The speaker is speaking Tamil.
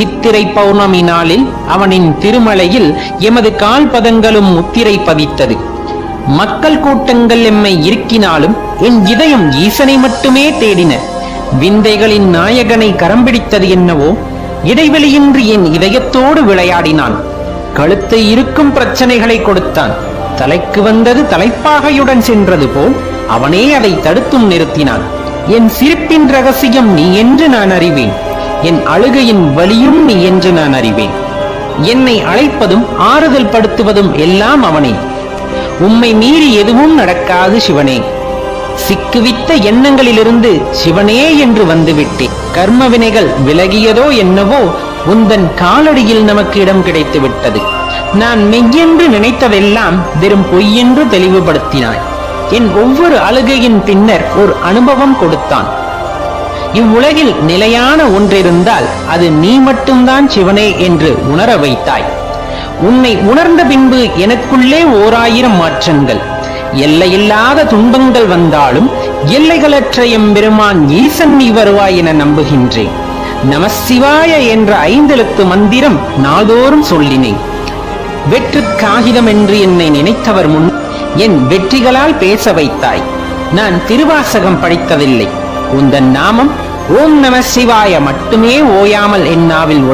சித்திரை பௌர்ணமி நாளில் அவனின் திருமலையில் எமது கால் பதங்களும் முத்திரை பதித்தது. மக்கள் கூட்டங்கள் எம்மை இருக்கினாலும் என் இதயம் ஈசனை மட்டுமே தேடின. விந்தைகளின் நாயகனை கரம் பிடித்தது என்னவோ இடைவெளியின்றி என் இதயத்தோடு விளையாடினான். கழுத்தை இருக்கும் பிரச்சனைகளை கொடுத்தான். தலைக்கு வந்தது தலைப்பாகையுடன் சென்றது போல் அவனே அதை தடுத்தும் நிறுத்தினான். என் சிரிப்பின் ரகசியம் நீ என்று நான் அறிவேன். என் அழுகையின் வலியும் நீ என்று நான் அறிவேன். என்னை அழைப்பதும் ஆறுதல் படுத்துவதும் எல்லாம் அவனே. உம்மை மீறி எதுவும் நடக்காது சிவனே. சிக்குவித்த எண்ணங்களிலிருந்து சிவனே என்று வந்துவிட்டேன் கர்ம வினைகள் விலகியதோ என்னவோ உந்தன் காலடியில் நமக்கு இடம் கிடைத்து விட்டது நான் மெய்யென்று நினைத்ததெல்லாம் வெறும் பொய்யென்று தெளிவுபடுத்தினாய். என் ஒவ்வொரு அழுகையின் பின்னர் ஒரு அனுபவம் கொடுத்தான். இவ்வுலகில் நிலையான ஒன்றிருந்தால் அது நீ மட்டும்தான் சிவனே என்று உணர வைத்தாய். உன்னை உணர்ந்த பின்பு எனக்குள்ளே ஓராயிரம் மாற்றங்கள். எல்லையில்லாத துன்பங்கள் வந்தாலும் எல்லைகளற்ற எம்பெருமான் ஈசன் நீ வருவாய் என நம்புகின்றேன். நமசிவாய என்ற ஐந்தெழுத்து மந்திரம் நாள்தோறும் சொல்லினேன். வெற்று காகிதம் என்று என்னை நினைத்தவர் முன் என் வெற்றிகளால் பேச வைத்தாய். நான் திருவாசகம் படித்ததில்லை. உந்தன் நாமம் ஓம் நம சிவாய மட்டுமே ஓயாமல் என் நாவில்